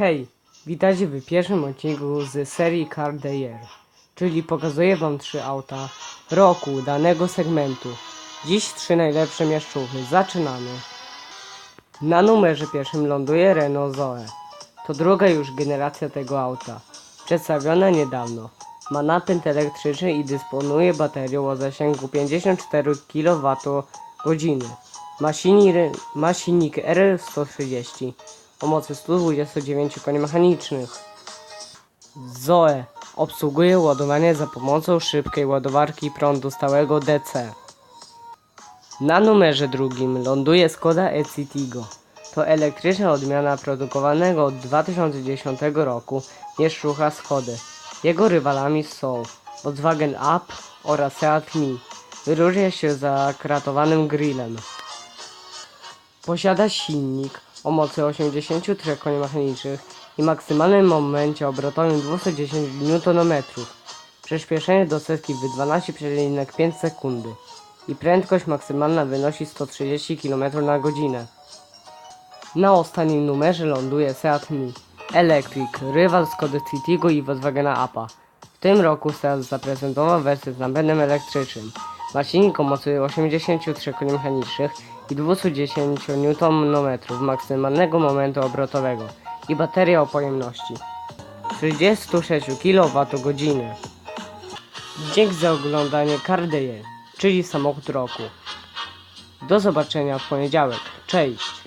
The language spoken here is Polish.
Hej, witajcie w pierwszym odcinku z serii Car Year, czyli pokazuję wam trzy auta roku danego segmentu. Dziś trzy najlepsze mieszczuchy. Zaczynamy. Na numerze pierwszym ląduje Renault Zoe. To druga już generacja tego auta. Przedstawiona niedawno. Ma napęd elektryczny i dysponuje baterią o zasięgu 54 kWh. Ma, silni- ma silnik R130 o mocy 129 koni mechanicznych. Zoe obsługuje ładowanie za pomocą szybkiej ładowarki prądu stałego DC. Na numerze drugim ląduje Skoda e-Citigo. To elektryczna odmiana produkowanego od 2010 roku mieszczucha Skody. Jego rywalami są Volkswagen Up oraz Seat Mii. Wyróżnia się zakratowanym grillem. Posiada silnik o mocy 83 koni mechanicznych i maksymalnym momencie obrotowym 210 Nm. Przyspieszenie do setki w 12,5 sekundy i prędkość maksymalna wynosi 130 km na godzinę. Na ostatnim numerze ląduje Seat Mii Electric, rywal Skody Citigo i Volkswagena Apa. W tym roku Seat zaprezentował wersję z napędem elektrycznym. Ma silnik o mocy 83 koni mechanicznych i 210 Nm maksymalnego momentu obrotowego i bateria o pojemności 36 kWh. Dzięki za oglądanie Cardeje, czyli samochód roku. Do zobaczenia w poniedziałek. Cześć!